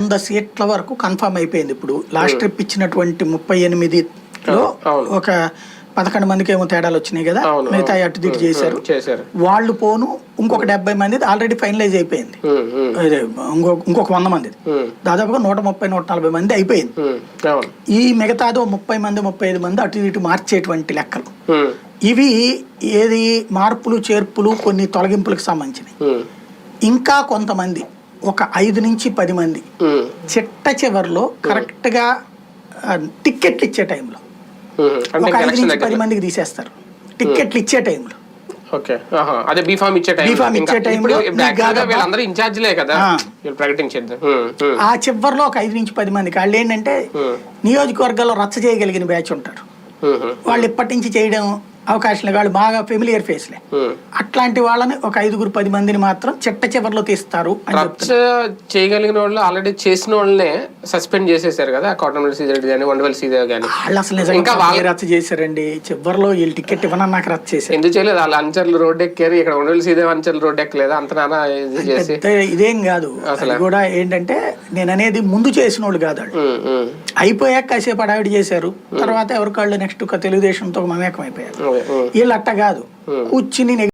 వంద సీట్ల వరకు కన్ఫర్మ్ అయిపోయింది. ఇప్పుడు లాస్ట్ ట్రిప్ ఇచ్చినటువంటి ముప్పై ఎనిమిదిలో. ఒక పదకొండు మందికి ఏమో తేడాలు వచ్చినాయి కదా? మిగతా. అటు దిట్టు చేశారు. చేశారు. వాళ్ళు పోను ఇంకొక డెబ్బై మంది ఆల్రెడీ ఫైనలైజ్ అయిపోయింది. ఇంకొక వంద మంది. దాదాపుగా నూట ముప్పై నూట నలభై మంది అయిపోయింది. ఈ మిగతాదో ముప్పై మంది ముప్పై ఐదు మంది అటు ఇటు మార్చేటువంటి లెక్కలు. ఇవి ఏది మార్పులు చేర్పులు కొన్ని తొలగింపులకు సంబంధించినవి. ఇంకా కొంతమంది ఒక ఐదు నుంచి పది మంది. చిట్ట చివరిలో కరెక్ట్గా టిక్కెట్లు ఇచ్చే టైంలో. ఒక ఐదు నుంచి పది మందికి తీసేస్తారు. టిక్కెట్లు ఇచ్చే టైంలో. ఓకే. ఆహా. అదే బీఫామ్ ఇచ్చే టైం B.Pharm ఇచ్చే టైంలో మీకు కాదమ్మా. వీళ్ళందరూ ఇన్ఛార్జ్లే కదా. ఆ. ప్రకటించేది. చివరిలో ఒక ఐదు నుంచి పది మందికి వాళ్ళు ఏంటంటే నియోజకవర్గాల్లో రచ్చ చేయగలిగిన బ్యాచ్ ఉంటారు. వాళ్ళు ఇప్పటి నుంచి చేయడం అవకాశం లేదు వాళ్ళు బాగా ఫెమిలియర్ ఫేస్లే ఉమ్. అట్లాంటి వాళ్ళని ఒక ఐదుగురు పది మందిని మాత్రం చిట్ట చివరిలో తీస్తారు చేయగలిగిన వాళ్ళు ఆల్రెడీ చేసిన వాళ్ళనే సస్పెండ్ చేసేసారు కదా కోటమిల్ సీజర్ కానీ వండవల్ సీజర్ కానీ వాళ్ళు అసలు ఇంకా వాళ్ళ- రచ్చ చేశారండి. చివరిలో వీళ్ళు టికెట్ ఇవ్వనని నాకు రచ్చ చేశారు. ఎందుకు చేయలేదు? వాళ్ళ అంచర్లు రోడ్ ఎక్కారు ఇక్కడ వండవల్ సీజర్ అంచర్లు రోడ్ ఎక్కలేదు? అంత నాన్న ఇది చేసి. పెద్ద ఇదేం కాదు. అది కూడా ఏంటంటే నేను అనేది ముందు చేసిన వాళ్ళు కాదు ఉమ్, ఉమ్, అయిపోయాక కాసేపు అడావిడి చేశారు. తర్వాత ఎవరికాళ్ళు నెక్స్ట్ తెలుగుదేశంతో మమేకం అయిపోయారు. Okay, um. వీళ్ళు. అట్ట కాదు. కూర్చుని